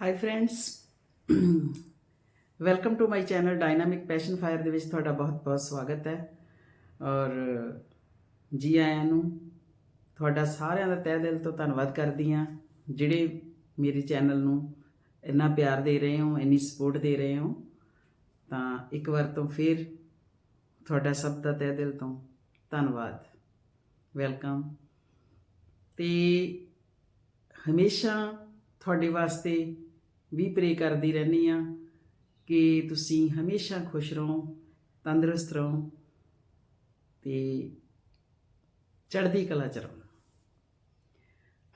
Hi friends welcome to my channel dynamic passion fire ਦੇ ਵਿੱਚ ਤੁਹਾਡਾ ਬਹੁਤ-ਬਹੁਤ ਸਵਾਗਤ ਹੈ। ਔਰ ਜੀ ਆਇਆਂ ਨੂੰ ਤੁਹਾਡਾ ਸਾਰਿਆਂ ਦਾ ਤਹਿ ਦਿਲ ਤੋਂ ਧੰਨਵਾਦ ਕਰਦੀ ਹਾਂ, ਜਿਹੜੇ ਮੇਰੇ ਚੈਨਲ ਨੂੰ ਇੰਨਾ ਪਿਆਰ ਦੇ ਰਹੇ ਹੋ, ਇੰਨੀ ਸਪੋਰਟ ਦੇ ਰਹੇ ਹੋ। ਤਾਂ ਇੱਕ ਵਾਰ ਤੋਂ ਫਿਰ ਤੁਹਾਡਾ ਸਭ ਦਾ ਤਹਿ ਦਿਲ ਤੋਂ ਧੰਨਵਾਦ। ਵੈਲਕਮ ਤੇ ਹਮੇਸ਼ਾ ਤੁਹਾਡੇ ਵਾਸਤੇ ਵੀ ਪ੍ਰੇ ਕਰਦੀ ਰਹਿੰਦੀ ਆ ਕਿ ਤੁਸੀਂ ਹਮੇਸ਼ਾ ਖੁਸ਼ ਰਹੋ, ਤੰਦਰੁਸਤ ਰਹੋ ਤੇ ਚੜ੍ਹਦੀ ਕਲਾ ਚ ਰਹੋ।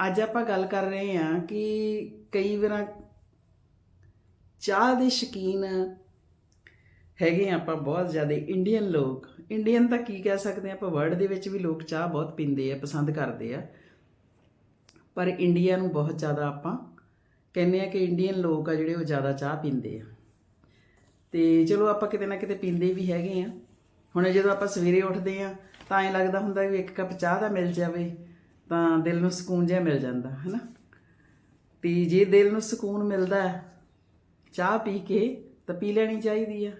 ਅੱਜ ਆਪਾਂ ਗੱਲ ਕਰ ਰਹੇ ਹਾਂ ਕਿ ਕਈ ਵਾਰ ਚਾਹ ਦੇ ਸ਼ੌਕੀਨ ਹੈਗੇ ਆ ਆਪਾਂ ਬਹੁਤ ਜ਼ਿਆਦਾ ਇੰਡੀਅਨ ਲੋਕ। ਇੰਡੀਅਨ ਤਾਂ ਕੀ ਕਹਿ ਸਕਦੇ ਆ ਆਪਾਂ ਵਰਲਡ ਦੇ ਵਿੱਚ ਵੀ ਲੋਕ ਚਾਹ ਬਹੁਤ ਪੀਂਦੇ ਆ, ਪਸੰਦ ਕਰਦੇ ਆ। ਪਰ ਇੰਡੀਆ ਨੂੰ ਬਹੁਤ ਜ਼ਿਆਦਾ ਆਪਾਂ ਕਹਿੰਦੇ ਆ ਕਿ ਇੰਡੀਅਨ ਲੋਕ ਆ ਜਿਹੜੇ ਉਹ ਜ਼ਿਆਦਾ ਚਾਹ ਪੀਂਦੇ ਆ। ਤੇ ਚਲੋ ਆਪਾਂ ਕਿਤੇ ਨਾ ਕਿਤੇ ਪੀਂਦੇ ਵੀ ਹੈਗੇ ਆ। ਹੁਣ ਜਦੋਂ ਆਪਾਂ ਸਵੇਰੇ ਉੱਠਦੇ ਆ, ਤਾਂ ਐਂ ਲੱਗਦਾ ਹੁੰਦਾ ਵੀ ਇੱਕ ਕੱਪ ਚਾਹ ਦਾ ਮਿਲ ਜਾਵੇ, ਤਾਂ ਦਿਲ ਨੂੰ ਸਕੂਨ ਜਿਹਾ ਮਿਲ ਜਾਂਦਾ, ਹੈਨਾ? ਤੇ ਜੇ ਦਿਲ ਨੂੰ ਸਕੂਨ ਮਿਲਦਾ ਚਾਹ ਪੀ ਕੇ ਤਾਂ ਪੀ ਲੈਣੀ ਚਾਹੀਦੀ ਆ।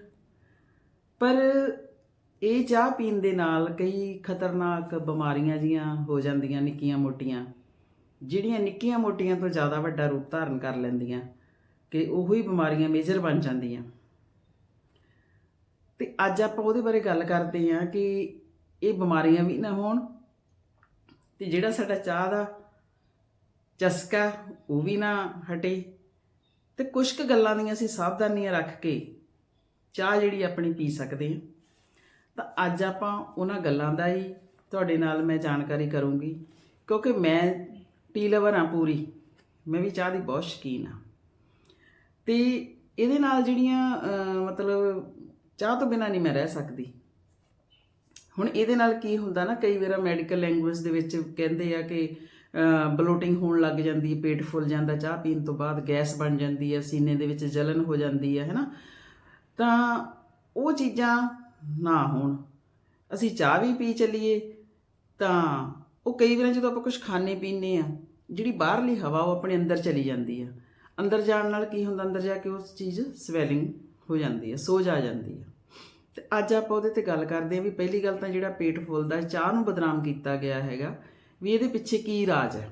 ਪਰ ਇਹ ਚਾਹ ਪੀਣ ਦੇ ਨਾਲ ਕਈ ਖਤਰਨਾਕ ਬਿਮਾਰੀਆਂ ਜੀਆਂ ਹੋ ਜਾਂਦੀਆਂ, ਨਿੱਕੀਆਂ ਮੋਟੀਆਂ। ਜਿਹੜੀਆਂ ਨਿੱਕੀਆਂ ਮੋਟੀਆਂ ਤੋਂ ਜ਼ਿਆਦਾ ਵੱਡਾ ਰੂਪ ਧਾਰਨ ਕਰ ਲੈਂਦੀਆਂ ਕਿ ਉਹੋ ਹੀ ਬਿਮਾਰੀਆਂ ਮੇਜਰ ਬਣ ਜਾਂਦੀਆਂ। ਤੇ ਅੱਜ ਆਪਾਂ ਉਹਦੇ ਬਾਰੇ ਗੱਲ ਕਰਦੇ ਹਾਂ ਕਿ ਇਹ ਬਿਮਾਰੀਆਂ ਵੀ ਨਾ ਹੋਣ ਤੇ ਜਿਹੜਾ ਸਾਡਾ ਚਾਹ ਦਾ ਚਸਕਾ ਉਹ ਵੀ ਨਾ ਹਟੇ ਤੇ ਕੁਝ ਕੁ ਗੱਲਾਂ ਦੀਆਂ ਅਸੀਂ ਸਾਵਧਾਨੀਆਂ ਰੱਖ ਕੇ ਚਾਹ ਜਿਹੜੀ ਆਪਣੀ ਪੀ ਸਕਦੇ ਹਾਂ। ਤਾਂ ਅੱਜ ਆਪਾਂ ਉਹਨਾਂ ਗੱਲਾਂ ਦਾ ਹੀ ਤੁਹਾਡੇ ਨਾਲ ਮੈਂ ਜਾਣਕਾਰੀ ਕਰੂੰਗੀ ਕਿਉਂਕਿ ਮੈਂ ਟੀ ਲਵਰ ਹਾਂ ਪੂਰੀ। ਮੈਂ ਵੀ ਚਾਹ ਦੀ ਬਹੁਤ ਸ਼ੌਕੀਨ ਹਾਂ। ਤੇ ਇਹਦੇ ਨਾਲ ਜਿਹੜੀਆਂ ਮਤਲਬ ਚਾਹ ਤੋਂ ਬਿਨਾ ਨਹੀਂ ਮੈਂ ਰਹਿ ਸਕਦੀ। ਹੁਣ ਇਹਦੇ ਨਾਲ ਕੀ ਹੁੰਦਾ ਨਾ, ਕਈ ਵਾਰ ਮੈਡੀਕਲ ਲੈਂਗੁਏਜ ਦੇ ਵਿੱਚ ਕਹਿੰਦੇ ਆ ਕਿ ਬਲੋਟਿੰਗ ਹੋਣ ਲੱਗ ਜਾਂਦੀ ਹੈ, ਪੇਟ ਫੁੱਲ ਜਾਂਦਾ, ਚਾਹ ਪੀਣ ਤੋਂ ਬਾਅਦ ਗੈਸ ਬਣ ਜਾਂਦੀ ਹੈ, ਸੀਨੇ ਦੇ ਵਿੱਚ ਜਲਨ ਹੋ ਜਾਂਦੀ ਹੈ, ਹੈਨਾ? ਤਾਂ ਉਹ ਚੀਜ਼ਾਂ ਨਾ ਹੋਣ। ਅਸੀਂ ਚਾਹ ਵੀ ਪੀ ਚੱਲੀਏ ਤਾਂ ਉਹ ਕਈ ਵਾਰ ਜਦੋਂ ਆਪਾਂ ਕੁਝ ਖਾਣੇ ਪੀਣੇ ਆ ਜਿਹੜੀ ਬਾਹਰਲੀ ਹਵਾ ਉਹ ਆਪਣੇ ਅੰਦਰ ਚਲੀ ਜਾਂਦੀ ਆ। ਅੰਦਰ ਜਾਣ ਨਾਲ ਕੀ ਹੁੰਦਾ? ਅੰਦਰ ਜਾ ਕੇ ਉਸ ਚੀਜ਼ ਸਵੈਲਿੰਗ ਹੋ ਜਾਂਦੀ ਹੈ ਸੋਜ ਆ ਜਾਂਦੀ ਹੈ ਤੇ ਅੱਜ ਆਪਾਂ ਉਹਦੇ ਤੇ ਗੱਲ ਕਰਦੇ ਹਾਂ ਵੀ ਪਹਿਲੀ ਗੱਲ ਤਾਂ ਜਿਹੜਾ ਪੇਟ ਫੁੱਲਦਾ, ਚਾਹ ਨੂੰ ਬਦਨਾਮ ਕੀਤਾ ਗਿਆ ਹੈਗਾ, ਵੀ ਇਹਦੇ ਪਿੱਛੇ ਕੀ ਰਾਜ ਹੈ?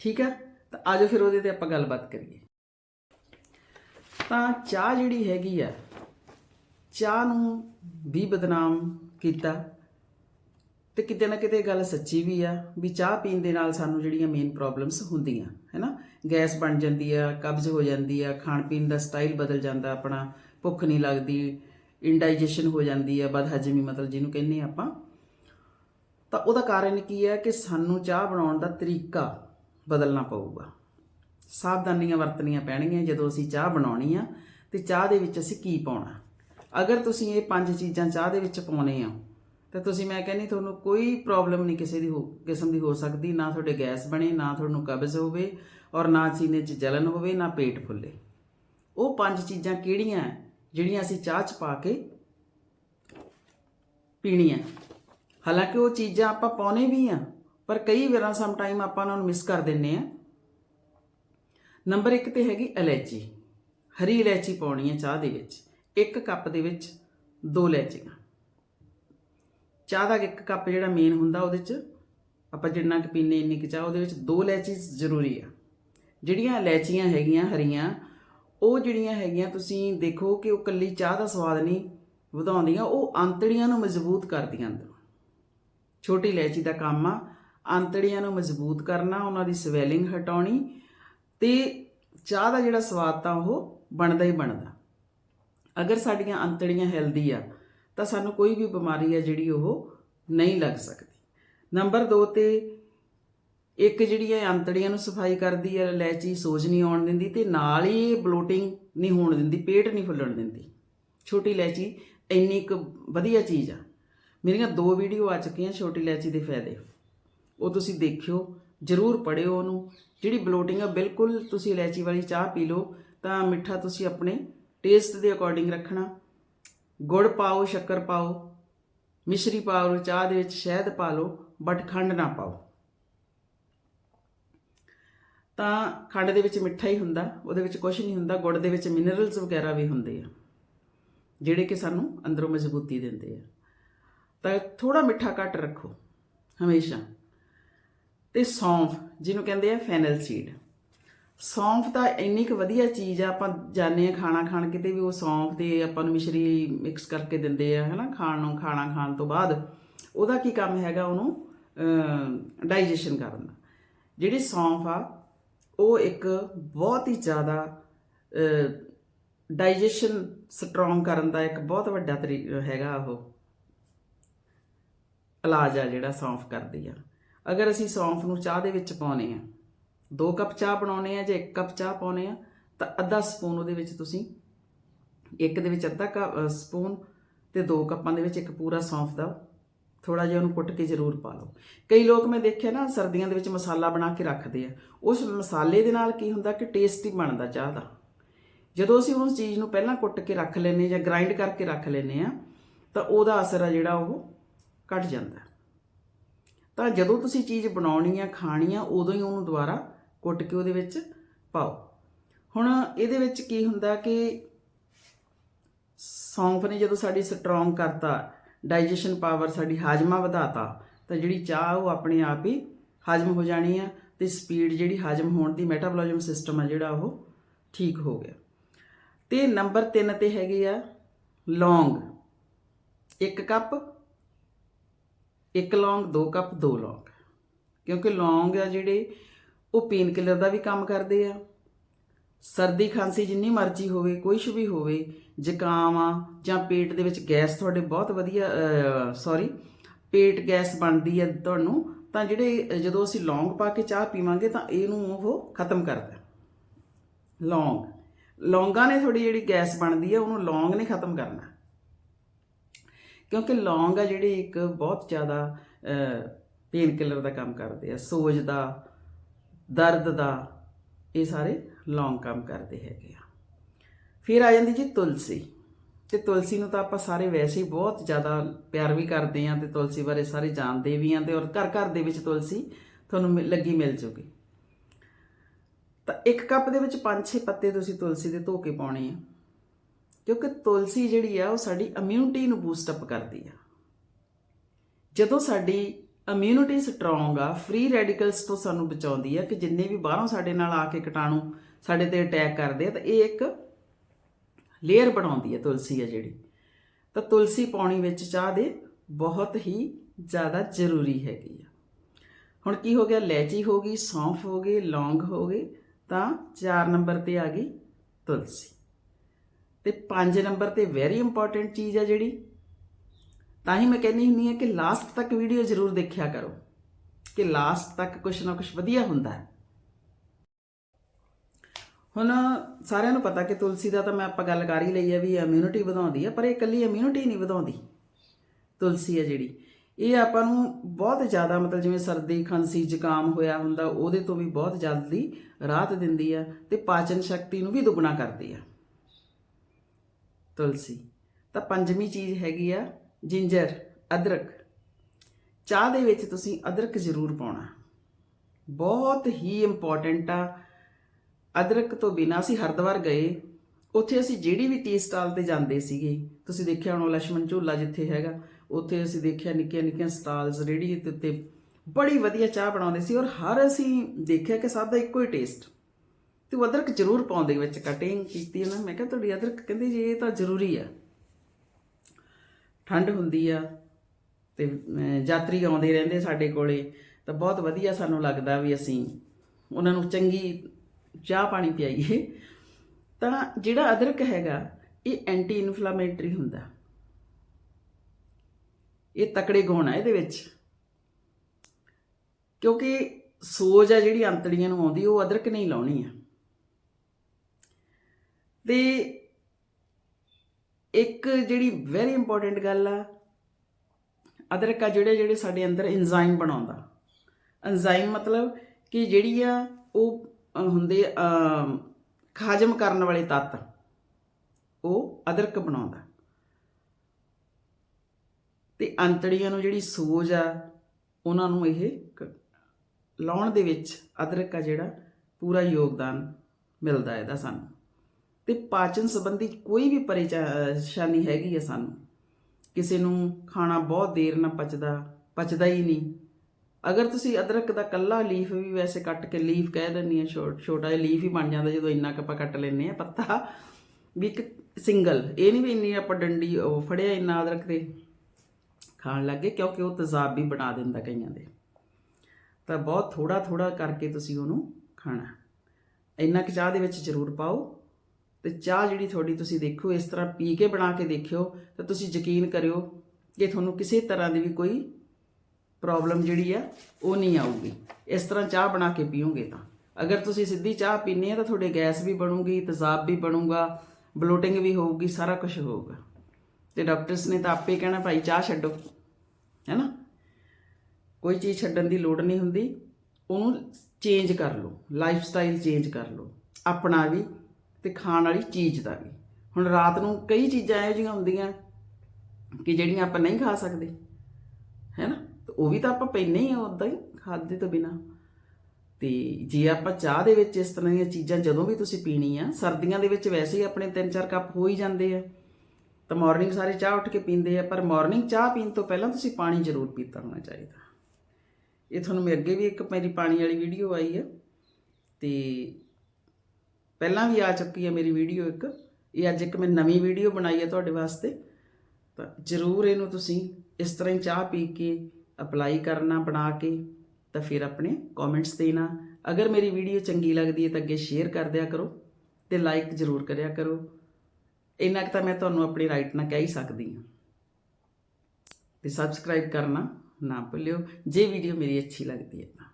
ਠੀਕ ਹੈ? ਤਾਂ ਆਜੋ ਫਿਰ ਉਹਦੇ ਤੇ ਆਪਾਂ ਗੱਲਬਾਤ ਕਰੀਏ। ਤਾਂ ਚਾਹ ਜਿਹੜੀ ਹੈਗੀ ਆ, ਚਾਹ ਨੂੰ ਵੀ ਬਦਨਾਮ ਕੀਤਾ ਤੇ ਕਿਤੇ ਨਾ ਕਿਤੇ ਗੱਲ ਸੱਚੀ ਵੀ ਆ ਵੀ ਚਾਹ ਪੀਣ ਦੇ ਨਾਲ ਸਾਨੂੰ ਜਿਹੜੀਆਂ ਮੇਨ ਪ੍ਰੋਬਲਮਸ ਹੁੰਦੀਆਂ, ਹੈਨਾ? ਗੈਸ ਬਣ ਜਾਂਦੀ ਆ, ਕਬਜ਼ ਹੋ ਜਾਂਦੀ ਆ, ਖਾਣ ਪੀਣ ਦਾ ਸਟਾਈਲ ਬਦਲ ਜਾਂਦਾ ਆਪਣਾ, ਭੁੱਖ ਨਹੀਂ ਲੱਗਦੀ ਇਨਡਾਈਜੈਸ਼ਨ ਹੋ ਜਾਂਦੀ ਆ ਬਦ ਹਜਮੀ ਮਤਲਬ ਜਿਹਨੂੰ ਕਹਿੰਦੇ ਆ ਆਪਾਂ। ਤਾਂ ਉਹਦਾ ਕਾਰਨ ਕੀ ਹੈ ਕਿ ਸਾਨੂੰ ਚਾਹ ਬਣਾਉਣ ਦਾ ਤਰੀਕਾ ਬਦਲਣਾ ਪਊਗਾ। ਸਾਵਧਾਨੀਆਂ ਵਰਤਣੀਆਂ ਪੈਣਗੀਆਂ ਜਦੋਂ ਅਸੀਂ ਚਾਹ ਬਣਾਉਣੀ ਆ, ਤੇ ਚਾਹ ਦੇ ਵਿੱਚ ਅਸੀਂ ਕੀ ਪਾਉਣਾ? ਅਗਰ ਤੁਸੀਂ ਇਹ ਪੰਜ ਚੀਜ਼ਾਂ ਚਾਹ ਦੇ ਵਿੱਚ ਪਾਉਣੇ ਆ ਤਾਂ ਤੁਸੀਂ ਮੈਂ ਕਹਿੰਨੀ ਤੁਹਾਨੂੰ ਕੋਈ ਪ੍ਰੋਬਲਮ ਨਹੀਂ ਕਿਸੇ ਦੀ ਹੋ, ਕਿਸਮ ਦੀ ਹੋ ਸਕਦੀ, ਨਾ ਤੁਹਾਡੇ ਗੈਸ ਬਣੇ, ਨਾ ਤੁਹਾਨੂੰ ਕਬਜ਼ ਹੋਵੇ ਔਰ ਨਾ ਸੀਨੇ 'ਚ ਜਲਨ ਹੋਵੇ, ਨਾ ਪੇਟ ਫੁੱਲੇ। ਉਹ ਪੰਜ ਚੀਜ਼ਾਂ ਕਿਹੜੀਆਂ ਜਿਹੜੀਆਂ ਅਸੀਂ ਚਾਹ 'ਚ ਪਾ ਕੇ ਪੀਣੀਆਂ। ਹਾਲਾਂਕਿ ਉਹ ਚੀਜ਼ਾਂ ਆਪਾਂ ਪਾਉਣੇ ਵੀ ਆ, ਪਰ ਕਈ ਵਾਰਾਂ ਸਮ ਟਾਈਮ ਆਪਾਂ ਉਹਨਾਂ ਨੂੰ ਮਿਸ ਕਰ ਦਿੰਨੇ ਆ। ਨੰਬਰ 1 ਤੇ ਹੈਗੀ ਇਲਾਇਚੀ ਹਰੀ ਇਲਾਇਚੀ ਪਾਉਣੀ ਹੈ ਚਾਹ ਦੇ ਵਿੱਚ। ਇੱਕ ਕੱਪ ਦੇ ਵਿੱਚ ਦੋ ਇਲਾਇਚੀਆਂ। ਚਾਹ ਦਾ ਇੱਕ ਕੱਪ ਜਿਹੜਾ ਮੇਨ ਹੁੰਦਾ ਉਹਦੇ 'ਚ ਆਪਾਂ ਜਿੰਨਾ ਕੁ ਪੀਨੇ ਇੰਨੀ ਕੁ ਚਾਹ, ਉਹਦੇ ਵਿੱਚ ਦੋ ਇਲਾਇਚੀ ਜ਼ਰੂਰੀ ਆ। ਜਿਹੜੀਆਂ ਇਲਾਇਚੀਆਂ ਹੈਗੀਆਂ ਹਰੀਆਂ, ਉਹ ਜਿਹੜੀਆਂ ਹੈਗੀਆਂ ਤੁਸੀਂ ਦੇਖੋ ਕਿ ਉਹ ਕੱਲੀ ਚਾਹ ਦਾ ਸਵਾਦ ਨਹੀਂ ਵਧਾਉਂਦੀਆਂ, ਉਹ ਅੰਤੜੀਆਂ ਨੂੰ ਮਜ਼ਬੂਤ ਕਰਦੀਆਂ ਅੰਦਰੋਂ। ਛੋਟੀ ਇਲਾਇਚੀ ਦਾ ਕੰਮ ਆ, ਅੰਤੜੀਆਂ ਨੂੰ ਮਜ਼ਬੂਤ ਕਰਨਾ, ਉਹਨਾਂ ਦੀ ਸਵੈਲਿੰਗ ਹਟਾਉਣੀ ਤੇ ਚਾਹ ਦਾ ਜਿਹੜਾ ਸਵਾਦ ਤਾਂ ਉਹ ਬਣਦਾ ਹੀ ਬਣਦਾ। ਅਗਰ ਸਾਡੀਆਂ ਅੰਤੜੀਆਂ ਹੈਲਦੀ ਆ ਤਾਂ ਸਾਨੂੰ ਕੋਈ ਵੀ ਬਿਮਾਰੀ ਆ ਜਿਹੜੀ ਉਹ ਨਹੀਂ ਲੱਗ ਸਕਦੀ। ਨੰਬਰ 2 ਤੇ ਇੱਕ ਜਿਹੜੀ ਹੈ ਅੰਤੜੀਆਂ ਨੂੰ ਸਫ਼ਾਈ ਕਰਦੀ ਹੈ ਇਲਾਇਚੀ ਸੋਜ ਨਹੀਂ ਆਉਣ ਦਿੰਦੀ ਤੇ ਨਾਲ ਹੀ ਬਲੋਟਿੰਗ ਨਹੀਂ ਹੋਣ ਦਿੰਦੀ, ਪੇਟ ਨਹੀਂ ਫੁੱਲਣ ਦਿੰਦੀ। ਛੋਟੀ ਇਲਾਇਚੀ ਇੰਨੀ ਕੁ ਵਧੀਆ ਚੀਜ਼ ਆ। ਮੇਰੀਆਂ ਦੋ ਵੀਡੀਓ ਆ ਚੁੱਕੀਆਂ ਛੋਟੀ ਇਲਾਇਚੀ ਦੇ ਫਾਇਦੇ। ਉਹ ਤੁਸੀਂ ਦੇਖਿਓ, ਜਰੂਰ ਪੜਿਓ ਉਹਨੂੰ। ਜਿਹੜੀ ਬਲੋਟਿੰਗ ਆ, ਬਿਲਕੁਲ ਤੁਸੀਂ ਇਲਾਇਚੀ ਵਾਲੀ ਚਾਹ ਪੀ ਲਓ, ਤਾਂ ਮਿੱਠਾ ਤੁਸੀਂ ਆਪਣੇ ਟੇਸਟ ਦੇ ਅਕੋਰਡਿੰਗ ਰੱਖਣਾ। ਗੁੜ ਪਾਓ, ਸ਼ੱਕਰ ਪਾਓ, ਮਿਸ਼ਰੀ ਪਾ ਲਓ, ਚਾਹ ਦੇ ਵਿੱਚ ਸ਼ਹਿਦ ਪਾ ਲਓ, ਬਟ ਖੰਡ ਨਾ ਪਾਓ। ਤਾਂ ਖੰਡ ਦੇ ਵਿੱਚ ਮਿੱਠਾ ਹੀ ਹੁੰਦਾ, ਉਹਦੇ ਵਿੱਚ ਕੁਝ ਨਹੀਂ ਹੁੰਦਾ, ਗੁੜ ਦੇ ਵਿੱਚ ਮਿਨਰਲਸ ਵਗੈਰਾ ਵੀ ਹੁੰਦੇ ਆ, ਜਿਹੜੇ ਕਿ ਸਾਨੂੰ ਅੰਦਰੋਂ ਮਜ਼ਬੂਤੀ ਦਿੰਦੇ ਆ। ਤਾਂ ਥੋੜਾ ਮਿੱਠਾ ਘੱਟ ਰੱਖੋ, ਹਮੇਸ਼ਾ। ਤੇ ਸੌਂਫ, ਜਿਹਨੂੰ ਕਹਿੰਦੇ ਆ ਫੈਨਲ ਸੀਡ ਸੌਂਫ ਤਾਂ ਇੰਨੀ ਕੁ ਵਧੀਆ ਚੀਜ਼ ਆ, ਆਪਾਂ ਜਾਣਦੇ ਆ ਖਾਣਾ ਖਾਣ ਕਿਤੇ ਵੀ, ਉਹ ਸੌਂਫ ਦੇ ਆਪਾਂ ਨੂੰ ਮਿਸ਼ਰੀ ਮਿਕਸ ਕਰਕੇ ਦਿੰਦੇ ਆ, ਹਨਾ, ਖਾਣ ਨੂੰ, ਖਾਣਾ ਖਾਣ ਤੋਂ ਬਾਅਦ। ਉਹਦਾ ਕੀ ਕੰਮ ਹੈਗਾ ਉਹਨੂੰ? ਡਾਈਜੈਸ਼ਨ ਕਰਨ ਦਾ। ਜਿਹੜੀ ਸੌਂਫ ਆ, ਉਹ ਇੱਕ ਬਹੁਤ ਹੀ ਜ਼ਿਆਦਾ ਡਾਈਜੈਸ਼ਨ ਸਟਰੋਂਗ ਕਰਨ ਦਾ ਇੱਕ ਬਹੁਤ ਵੱਡਾ ਤਰੀਕਾ ਹੈਗਾ ਉਹ। ਇਲਾਜ ਆ ਜਿਹੜਾ ਸੌਂਫ ਕਰਦੀ ਆ। ਅਗਰ ਅਸੀਂ ਸੌਂਫ ਨੂੰ ਚਾਹ ਦੇ ਵਿੱਚ ਪਾਉਨੇ ਆ ਦੋ ਕੱਪ ਚਾਹ ਬਣਾਉਨੇ ਆ ਜਾਂ ਇੱਕ ਕੱਪ ਚਾਹ ਪਾਉਨੇ ਆ, ਤਾਂ ਅੱਧਾ ਸਪੂਨ ਉਹਦੇ ਵਿੱਚ ਤੁਸੀਂ ਇੱਕ ਦੇ ਵਿੱਚ ਅੱਧਾ ਕੱਪ ਸਪੂਨ ਤੇ ਦੋ ਕੱਪਾਂ ਦੇ ਵਿੱਚ ਇੱਕ ਪੂਰਾ ਸੌਂਫ ਦਾ ਥੋੜਾ ਜਿਹਾ ਉਹਨੂੰ ਕੁੱਟ ਕੇ ਜ਼ਰੂਰ ਪਾ ਲਓ। ਕਈ ਲੋਕ ਮੈਂ ਦੇਖਿਆ ਨਾ ਸਰਦੀਆਂ ਦੇ ਵਿੱਚ ਮਸਾਲਾ ਬਣਾ ਕੇ ਰੱਖਦੇ ਆ। ਉਸ ਮਸਾਲੇ ਦੇ ਨਾਲ ਕੀ ਹੁੰਦਾ ਕਿ ਟੇਸਟੀ ਬਣਦਾ ਚਾਹ ਦਾ। ਜਦੋਂ ਅਸੀਂ ਉਸ ਚੀਜ਼ ਨੂੰ ਪਹਿਲਾਂ ਕੁੱਟ ਕੇ ਰੱਖ ਲੈਨੇ ਜਾਂ ਗ੍ਰਾਈਂਡ ਕਰਕੇ ਰੱਖ ਲੈਨੇ ਆ ਤਾਂ ਉਹਦਾ ਅਸਰ ਆ ਜਿਹੜਾ ਉਹ ਘਟ ਜਾਂਦਾ। ਤਾਂ ਜਦੋਂ ਤੁਸੀਂ ਚੀਜ਼ ਬਣਾਉਣੀ ਆ, ਖਾਣੀ ਆ, ਉਦੋਂ ਹੀ ਉਹਨੂੰ ਦੁਬਾਰਾ ਕੁੱਟ ਕੇ ਉਹਦੇ ਵਿੱਚ ਪਾਓ। ਹੁਣ ਇਹਦੇ ਵਿੱਚ ਕੀ ਹੁੰਦਾ ਕਿ ਸੌਂਫ ਨੇ ਜਦੋਂ ਸਾਡੀ ਸਟਰੋਂਗ ਕਰਤਾ ਡਾਈਜੈਸ਼ਨ ਪਾਵਰ ਸਾਡੀ ਹਾਜਮਾ ਵਧਾਤਾ, ਤਾਂ ਜਿਹੜੀ ਚਾਹ ਉਹ ਆਪਣੇ ਆਪ ਹੀ ਹਾਜਮ ਹੋ ਜਾਣੀ ਆ ਤੇ ਸਪੀਡ ਜਿਹੜੀ ਹਾਜਮ ਹੋਣ ਦੀ ਮੈਟਾਬੋਲਿਜ਼ਮ ਸਿਸਟਮ ਆ ਜਿਹੜਾ ਉਹ ਠੀਕ ਹੋ ਗਿਆ। ਤੇ ਨੰਬਰ 3 ਤੇ ਹੈਗੇ ਆ ਲੌਂਗ। ਇੱਕ ਕੱਪ, ਇੱਕ ਲੌਂਗ, ਦੋ ਕੱਪ, ਦੋ ਲੌਂਗ। ਕਿਉਂਕਿ ਲੌਂਗ ਆ ਜਿਹੜੇ ਉਹ ਪੇਨ ਕਿਲਰ ਦਾ ਵੀ ਕੰਮ ਕਰਦੇ ਆ। ਸਰਦੀ ਖਾਂਸੀ ਜਿੰਨੀ ਮਰਜ਼ੀ ਹੋਵੇ, ਕੁਛ ਵੀ ਹੋਵੇ, ਜ਼ੁਕਾਮ ਆ ਜਾਂ ਪੇਟ ਦੇ ਵਿੱਚ ਗੈਸ ਤੁਹਾਡੇ ਬਹੁਤ ਵਧੀਆ ਸੌਰੀ ਪੇਟ ਗੈਸ ਬਣਦੀ ਹੈ ਤੁਹਾਨੂੰ, ਤਾਂ ਜਿਹੜੇ, ਜਦੋਂ ਅਸੀਂ ਲੌਂਗ ਪਾ ਕੇ ਚਾਹ ਪੀਵਾਂਗੇ ਤਾਂ ਇਹਨੂੰ ਉਹ ਖਤਮ ਕਰਦਾ। ਲੌਂਗ। ਲੌਂਗਾਂ ਨੇ ਥੋੜੀ ਜਿਹੜੀ ਗੈਸ ਬਣਦੀ ਹੈ ਉਹਨੂੰ ਲੌਂਗ ਨੇ ਖਤਮ ਕਰਨਾ। ਕਿਉਂਕਿ ਲੌਂਗ ਆ ਜਿਹੜੇ ਇੱਕ ਬਹੁਤ ਜ਼ਿਆਦਾ ਪੇਨ ਕਿਲਰ ਦਾ ਕੰਮ ਕਰਦੇ ਆ, ਸੋਜ ਦਾ ਦਰਦ ਦਾ ਇਹ ਸਾਰੇ ਲੌਂਗ ਕੰਮ ਕਰਦੇ ਹੈਗੇ ਆ। ਫਿਰ ਆ ਜਾਂਦੀ ਜੀ ਤੁਲਸੀ। ਤੇ ਤੁਲਸੀ ਨੂੰ ਤਾਂ ਆਪਾਂ ਸਾਰੇ ਵੈਸੇ ਹੀ ਬਹੁਤ ਜ਼ਿਆਦਾ ਪਿਆਰ ਵੀ ਕਰਦੇ ਆ ਤੇ ਤੁਲਸੀ ਬਾਰੇ ਸਾਰੇ ਜਾਣਦੇ ਵੀ ਆ ਤੇ ਔਰ ਘਰ ਘਰ ਦੇ ਵਿੱਚ ਤੁਲਸੀ ਤੁਹਾਨੂੰ ਮਿ- ਲੱਗੀ ਮਿਲ ਜੂਗੀ। ਤਾਂ ਇੱਕ ਕੱਪ ਦੇ ਵਿੱਚ 5-6 ਪੱਤੇ ਤੁਸੀਂ ਤੁਲਸੀ ਦੇ ਧੋ ਕੇ ਪਾਉਣੇ ਆ। ਕਿਉਂਕਿ ਤੁਲਸੀ ਜਿਹੜੀ ਆ ਉਹ ਸਾਡੀ ਇਮਿਊਨਿਟੀ ਨੂੰ ਬੂਸਟ ਅਪ ਕਰਦੀ ਆ। ਜਦੋਂ ਸਾਡੀ ਇਮਿਊਨਿਟੀ ਸਟਰੋਂਗ ਆ ਫ੍ਰੀ ਰੈਡੀਕਲਸ ਤੋਂ ਸਾਨੂੰ ਬਚਾਉਂਦੀ ਆ ਕਿ ਜਿੰਨੇ ਵੀ ਬਾਹਰੋਂ ਸਾਡੇ ਨਾਲ ਆ ਕੇ ਕੀਟਾਣੂ, ਸਾਡੇ ਤੇ ਅਟੈਕ ਕਰਦੇ ਆ, ਤਾਂ ਇਹ ਇੱਕ ਲੇਅਰ ਬਣਾਉਂਦੀ ਆ ਤੁਲਸੀ ਆ ਜਿਹੜੀ। ਤਾਂ ਤੁਲਸੀ ਪਾਉਣੀ ਵਿੱਚ ਚਾਹ ਦੇ ਬਹੁਤ ਹੀ ਜ਼ਿਆਦਾ ਜ਼ਰੂਰੀ ਹੈਗੀ ਆ। ਹੁਣ ਕੀ ਹੋ ਗਿਆ? ਲੈਚੀ ਹੋ ਗਈ, ਸੌਂਫ ਹੋ ਗਈ, ਲੌਂਗ ਹੋ ਗਈ, ਤਾਂ 4 ਨੰਬਰ ਤੇ ਆ ਗਈ ਤੁਲਸੀ। ਤੇ 5 ਨੰਬਰ ਤੇ ਵੈਰੀ ਇੰਪੋਰਟੈਂਟ ਚੀਜ਼ ਆ ਜਿਹੜੀ ਤਾਂ ਹੀ ਮੈਂ ਕਹਿੰਦੀ ਹੁੰਦੀ ਹਾਂ ਕਿ ਲਾਸਟ ਤੱਕ ਵੀਡੀਓ ਜ਼ਰੂਰ ਦੇਖਿਆ ਕਰੋ, ਕਿ ਲਾਸਟ ਤੱਕ ਕੁਝ ਨਾ ਕੁਝ ਵਧੀਆ ਹੁੰਦਾ ਹੈ। ਹੁਣ ਸਾਰਿਆਂ ਨੂੰ ਪਤਾ ਕਿ ਤੁਲਸੀ ਦਾ ਤਾਂ ਮੈਂ ਆਪਾਂ ਗੱਲ ਕਰ ਹੀ ਲਈ ਹੈ ਵੀ ਇਮਿਊਨਿਟੀ ਵਧਾਉਂਦੀ ਹੈ, ਪਰ ਇਹ ਇਕੱਲੀ ਇਮਿਊਨਿਟੀ ਨਹੀਂ ਵਧਾਉਂਦੀ, ਤੁਲਸੀ ਹੈ ਜਿਹੜੀ। ਇਹ ਆਪਾਂ ਨੂੰ ਬਹੁਤ ਜ਼ਿਆਦਾ ਮਤਲਬ ਜਿਵੇਂ ਸਰਦੀ, ਖਾਂਸੀ, ਜ਼ੁਕਾਮ ਹੋਇਆ ਹੁੰਦਾ, ਉਹਦੇ ਤੋਂ ਵੀ ਬਹੁਤ ਜਲਦੀ ਰਾਹਤ ਦਿੰਦੀ ਆ ਤੇ ਪਾਚਨ ਸ਼ਕਤੀ ਨੂੰ ਵੀ ਦੁੱਗਣਾ ਕਰਦੀ ਆ ਤੁਲਸੀ ਤਾਂ ਪੰਜਵੀਂ ਚੀਜ਼ ਹੈਗੀ ਆ ਜਿੰਜਰ ਅਦਰਕ। ਚਾਹ ਦੇ ਵਿੱਚ ਤੁਸੀਂ ਅਦਰਕ ਜ਼ਰੂਰ ਪਾਉਣਾ। ਬਹੁਤ ਹੀ ਇੰਪੋਰਟੈਂਟ ਆ। ਅਦਰਕ ਤੋਂ ਬਿਨਾ ਅਸੀਂ ਹਰਦਵਾਰ ਗਏ। ਉੱਥੇ ਅਸੀਂ ਜਿਹੜੀ ਵੀ ਟੀ ਸਟਾਲ ਤੇ ਜਾਂਦੇ ਸੀਗੇ, ਤੁਸੀਂ ਦੇਖਿਆ ਹੋਣਾ ਲక్ష్మణ ਝੂਲਾ ਜਿੱਥੇ ਹੈਗਾ, ਉੱਥੇ ਅਸੀਂ ਦੇਖਿਆ ਨਿੱਕੀਆਂ ਨਿੱਕੀਆਂ ਸਟਾਲਸ ਰੇੜੀ ਤੇ ਉੱਤੇ ਬੜੀ ਵਧੀਆ ਚਾਹ ਬਣਾਉਂਦੇ ਸੀ ਔਰ ਹਰ ਅਸੀਂ ਦੇਖਿਆ ਕਿ ਸਭ ਦਾ ਇੱਕੋ ਹੀ ਟੇਸਟ ਤੇ ਉਹ ਅਦਰਕ ਜ਼ਰੂਰ ਪਾਉਂਦੇ ਵਿੱਚ ਕਟਿੰਗ ਕੀਤੀ ਨਾ। ਮੈਂ ਕਿਹਾ ਤੁਹਾਡੀ ਅਦਰਕ ਕਹਿੰਦੇ ਜੀ ਇਹ ਤਾਂ ਜ਼ਰੂਰੀ ਆ। ਠੰਡ ਹੁੰਦੀ ਆ ਤੇ ਯਾਤਰੀ ਆਉਂਦੇ ਰਹਿੰਦੇ ਸਾਡੇ ਕੋਲੇ, ਤਾਂ ਬਹੁਤ ਵਧੀਆ ਸਾਨੂੰ ਲੱਗਦਾ ਵੀ ਅਸੀਂ ਉਹਨਾਂ ਨੂੰ ਚੰਗੀ ਚਾਹ ਪਾਣੀ ਪਿਆਈਏ। ਤਾਂ ਜਿਹੜਾ ਅਦਰਕ ਹੈਗਾ, ਇਹ ਐਂਟੀ ਇਨਫਲਾਮੇਟਰੀ ਹੁੰਦਾ। ਇਹ ਤਕੜੇ ਗੁਣ ਆ ਇਹਦੇ ਵਿੱਚ। ਕਿਉਂਕਿ ਸੋਜ ਆ ਜਿਹੜੀ ਅੰਤੜੀਆਂ ਨੂੰ ਆਉਂਦੀ, ਉਹ ਅਦਰਕ ਨਹੀਂ ਲਾਉਣੀ ਆ। ਤੇ ਇੱਕ ਜਿਹੜੀ ਵੈਰੀ ਇੰਪੋਰਟੈਂਟ ਗੱਲ ਆ, ਅਦਰਕ ਆ ਜਿਹੜੇ ਜਿਹੜੇ ਸਾਡੇ ਅੰਦਰ ਐਂਜ਼ਾਈਮ ਬਣਾਉਂਦਾ। ਐਂਜ਼ਾਈਮ ਮਤਲਬ ਕਿ ਜਿਹੜੀ ਆ, ਉਹ ਹੁੰਦੇ ਖਾਜਮ ਕਰਨ ਵਾਲੇ ਤੱਤ, ਉਹ ਅਦਰਕ ਬਣਾਉਂਦਾ। ਤੇ ਅੰਤੜੀਆਂ ਨੂੰ ਜਿਹੜੀ ਸੋਜ ਆ, ਉਹਨਾਂ ਨੂੰ ਇਹ ਲਾਉਣ ਦੇ ਵਿੱਚ ਅਦਰਕ ਆ ਜਿਹੜਾ, ਪੂਰਾ ਯੋਗਦਾਨ ਮਿਲਦਾ ਇਹਦਾ ਸਾਨੂੰ। ਤੇ ਪਾਚਨ ਸੰਬੰਧੀ ਕੋਈ ਵੀ ਪਰੇਸ਼ਾਨੀ ਹੈਗੀ ਹੈ ਸਾਨੂੰ, ਕਿਸੇ ਨੂੰ ਖਾਣਾ ਬਹੁਤ ਦੇਰ ਨਾਲ ਪਚਦਾ ਪਚਦਾ ਹੀ ਨਹੀਂ। ਅਗਰ ਤੁਸੀਂ ਅਦਰਕ ਦਾ ਕੱਲਾ ਲੀਫ ਵੀ ਵੈਸੇ ਕੱਟ ਕੇ ਲੀਫ ਕਹਿ ਦਿੰਨੀ ਆ ਛੋਟਾ ਜਿਹਾ ਲੀਫ ਹੀ ਬਣ ਜਾਂਦਾ ਜਦੋਂ ਇੰਨਾ ਕੁ ਆਪਾਂ ਕੱਟ ਲੈਨੇ ਆ ਪੱਤਾ, ਵੀ ਇੱਕ ਸਿੰਗਲ, ਇਹ ਨਹੀਂ ਵੀ ਇੰਨੀ ਆਪਾਂ ਡੰਡੀ ਉਹ ਫੜਿਆ ਇੰਨਾ ਅਦਰਕ ਤੇ ਖਾਣ ਲੱਗੇ ਕਿਉਂਕਿ ਉਹ ਤੇਜ਼ਾਬ ਵੀ ਬਣਾ ਦਿੰਦਾ ਕਈਆਂ ਦੇ। ਤਾਂ ਬਹੁਤ ਥੋੜਾ ਥੋੜਾ ਕਰਕੇ ਤੁਸੀਂ ਉਹਨੂੰ ਖਾਣਾ। ਇੰਨਾ ਕਿ ਚਾਹ ਦੇ ਵਿੱਚ ਜ਼ਰੂਰ ਪਾਓ। ਤੇ ਚਾਹ ਜਿਹੜੀ ਤੁਹਾਡੀ ਤੁਸੀਂ ਦੇਖੋ, ਇਸ ਤਰ੍ਹਾਂ ਪੀ ਕੇ ਬਣਾ ਕੇ ਦੇਖਿਓ, ਤਾਂ ਤੁਸੀਂ ਯਕੀਨ ਕਰਿਓ ਕਿ ਤੁਹਾਨੂੰ ਕਿਸੇ ਤਰ੍ਹਾਂ ਦੀ ਵੀ ਕੋਈ ਪ੍ਰੋਬਲਮ ਜਿਹੜੀ ਆ, ਉਹ ਨਹੀਂ ਆਊਗੀ। ਇਸ ਤਰ੍ਹਾਂ ਚਾਹ ਬਣਾ ਕੇ ਪੀਓਗੇ ਤਾਂ। ਅਗਰ ਤੁਸੀਂ ਸਿੱਧੀ ਚਾਹ ਪੀਂਦੇ ਆ, ਤਾਂ ਤੁਹਾਡੇ ਗੈਸ ਵੀ ਬਣੂਗੀ, ਤੇਜ਼ਾਬ ਵੀ ਬਣੂਗਾ, ਬਲੋਟਿੰਗ ਵੀ ਹੋਊਗੀ, ਸਾਰਾ ਕੁਝ ਹੋਊਗਾ। ਤੇ ਡਾਕਟਰਸ ਨੇ ਤਾਂ ਆਪੇ ਕਹਿਣਾ, ਭਾਈ ਚਾਹ ਛੱਡੋ। ਹੈਨਾ? ਕੋਈ ਚੀਜ਼ ਛੱਡਣ ਦੀ ਲੋੜ ਨਹੀਂ ਹੁੰਦੀ। ਉਹਨੂੰ ਚੇਂਜ ਕਰ ਲਓ। ਲਾਈਫ ਸਟਾਈਲ ਚੇਂਜ ਕਰ ਲਓ। ਆਪਣਾ ਵੀ ਤੇ ਖਾਣ ਵਾਲੀ ਚੀਜ਼ ਦਾ ਵੀ। ਹੁਣ ਰਾਤ ਨੂੰ ਕਈ ਚੀਜ਼ਾਂ ਇਹੋ ਜਿਹੀਆਂ ਹੁੰਦੀਆਂ ਕਿ ਜਿਹੜੀਆਂ ਆਪਾਂ ਨਹੀਂ ਖਾ ਸਕਦੇ ਹੈਨਾ ਤੇ ਉਹ ਵੀ ਤਾਂ ਆਪਾਂ ਪੈਨੇ ਹੀ ਆ ਉਦਾਂ ਹੀ ਖਾਦੇ ਤੋਂ ਬਿਨਾ। ਤੇ ਜੇ ਆਪਾਂ ਚਾਹ ਦੇ ਵਿੱਚ ਇਸ ਤਰ੍ਹਾਂ ਦੀਆਂ ਚੀਜ਼ਾਂ ਜਦੋਂ ਵੀ ਤੁਸੀਂ ਪੀਣੀ ਆ ਸਰਦੀਆਂ ਦੇ ਵਿੱਚ ਵੈਸੇ ਹੀ ਆਪਣੇ 3-4 ਕੱਪ ਹੋ ਹੀ ਜਾਂਦੇ ਆ। ਤਾਂ ਮਾਰਨਿੰਗ ਸਾਰੇ ਚਾਹ ਉੱਠ ਕੇ ਪੀਂਦੇ ਆ, ਪਰ ਮਾਰਨਿੰਗ ਚਾਹ ਪੀਣ ਤੋਂ ਪਹਿਲਾਂ ਤੁਸੀਂ ਪਾਣੀ ਜ਼ਰੂਰ ਪੀਤਾ ਹੋਣਾ ਚਾਹੀਦਾ। ਇਹ ਤੁਹਾਨੂੰ ਮੇਰੇ ਅੱਗੇ ਵੀ ਇੱਕ ਮੇਰੀ ਪਾਣੀ ਵਾਲੀ ਵੀਡੀਓ ਆਈ ਆ। ਤੇ ਪਹਿਲਾਂ ਵੀ ਆ ਚੁੱਕੀ ਹੈ ਮੇਰੀ ਵੀਡੀਓ ਇੱਕ। ਇਹ ਅੱਜ ਇੱਕ ਮੈਂ ਨਵੀਂ ਵੀਡੀਓ ਬਣਾਈ ਹੈ ਤੁਹਾਡੇ ਵਾਸਤੇ। ਤਾਂ ਜ਼ਰੂਰ ਇਹਨੂੰ ਤੁਸੀਂ ਇਸ ਤਰ੍ਹਾਂ ਹੀ ਚਾਹ ਪੀ ਕੇ ਅਪਲਾਈ ਕਰਨਾ, ਬਣਾ ਕੇ, ਤਾਂ ਫਿਰ ਆਪਣੇ ਕਮੈਂਟਸ ਦੇਣਾ। ਅਗਰ ਮੇਰੀ ਵੀਡੀਓ ਚੰਗੀ ਲੱਗਦੀ ਹੈ ਤਾਂ ਅੱਗੇ ਸ਼ੇਅਰ ਕਰ ਦਿਆ ਕਰੋ ਤੇ ਲਾਈਕ ਜ਼ਰੂਰ ਕਰਿਆ ਕਰੋ। ਇੰਨਾ ਕੁ ਤਾਂ ਮੈਂ ਤੁਹਾਨੂੰ ਆਪਣੀ ਰਾਈਟ ਨਾਲ ਕਹਿ ਹੀ ਸਕਦੀ ਹਾਂ। ਤੇ ਸਬਸਕ੍ਰਾਈਬ ਕਰਨਾ ਨਾ ਭੁੱਲਿਓ। ਜੇ ਵੀਡੀਓ ਮੇਰੀ ਅੱਛੀ ਲੱਗਦੀ ਹੈ ਤਾਂ।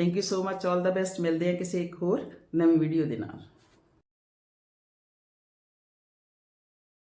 Thank you so much all the best ਮਿਲਦੇ ਹਾਂ ਕਿਸੇ ਇੱਕ ਹੋਰ ਨਵੀਂ ਵੀਡੀਓ ਦੇ ਨਾਲ।